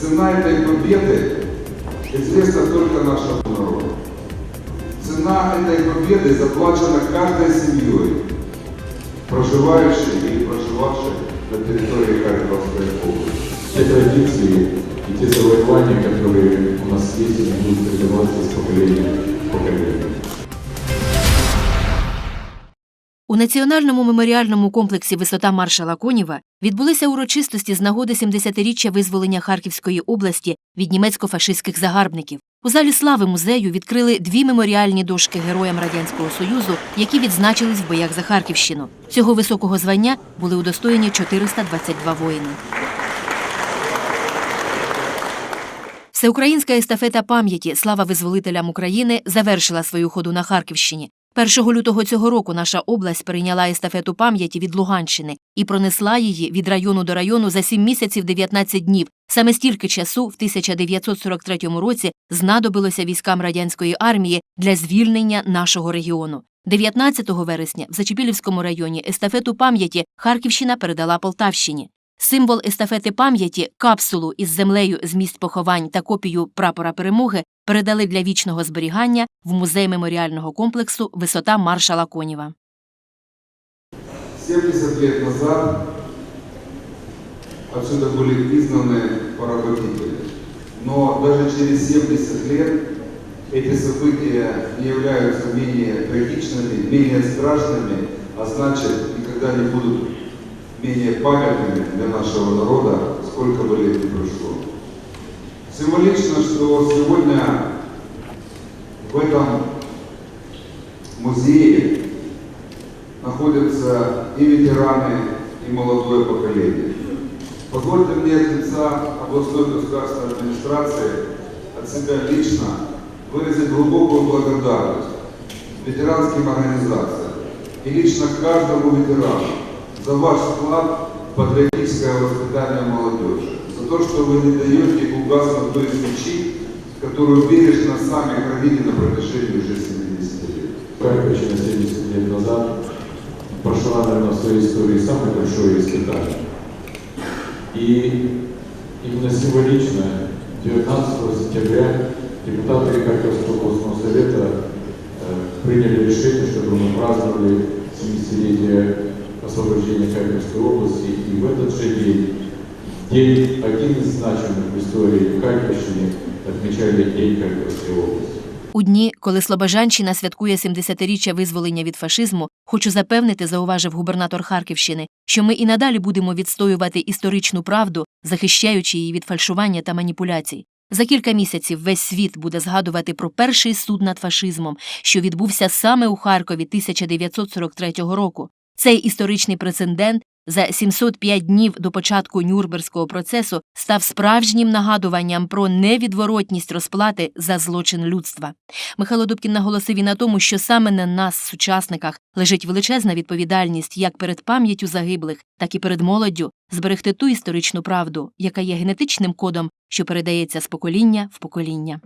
Цена этой победы известна только нашему народу. Цена этой победы заплачена каждой семьей, проживающей или проживавшей на территории Харьковской области. Те традиции и те завоевания, которые у нас есть, они будут передаваться из поколения в поколение. У національному меморіальному комплексі Висота маршала Конєва відбулися урочистості з нагоди 70-річчя визволення Харківської області від німецько-фашистських загарбників. У залі слави музею відкрили дві меморіальні дошки героям Радянського Союзу, які відзначились в боях за Харківщину. Цього високого звання були удостоєні 422 воїни. Всеукраїнська естафета пам'яті Слава визволителям України завершила свою ходу на Харківщині. 1 лютого цього року наша область прийняла естафету пам'яті від Луганщини і пронесла її від району до району за 7 місяців 19 днів. Саме стільки часу в 1943 році знадобилося військам радянської армії для звільнення нашого регіону. 19 вересня в Зачепілівському районі естафету пам'яті Харківщина передала Полтавщині. Символ естафети пам'яті, капсулу із землею з місць поховань та копію прапора перемоги передали для вічного зберігання в музей меморіального комплексу Висота маршала Конєва. 70 лет назад отсюда были изгнаны поработители. Но даже через 70 лет эти события не являются менее трагичными, менее страшными, а значит никогда не будут менее памятными для нашего народа, сколько бы лет ни прошло. Символично, что сегодня в этом музее находятся и ветераны, и молодое поколение. Позвольте мне от лица областной государственной администрации, от себя лично, выразить глубокую благодарность ветеранским организациям и лично каждому ветерану за ваш вклад в патриотическое воспитание молодежи, за то, что вы не даете угаснуть той свечи, которую бережно сами храните на протяжении уже 70 лет. Харьковщина 70 лет назад прошла, наверное, в своей истории самое большое испытание. И именно символично 19 сентября депутаты Харьковского областного совета э, приняли решение, чтобы мы праздновали 70-летие освобождения Харьковской области. И в этот же день, день один из значимых в истории Харьковщины, отмечали День Харьковской области. У дні, коли Слобожанщина святкує 70-річчя визволення від фашизму, хочу запевнити, зауважив губернатор Харківщини, що ми і надалі будемо відстоювати історичну правду, захищаючи її від фальшування та маніпуляцій. За кілька місяців весь світ буде згадувати про перший суд над фашизмом, що відбувся саме у Харкові 1943 року. Цей історичний прецедент за 705 днів до початку Нюрнберзького процесу став справжнім нагадуванням про невідворотність розплати за злочин людства. Михайло Дубкін наголосив і на тому, що саме на нас, сучасниках, лежить величезна відповідальність як перед пам'яттю загиблих, так і перед молоддю зберегти ту історичну правду, яка є генетичним кодом, що передається з покоління в покоління.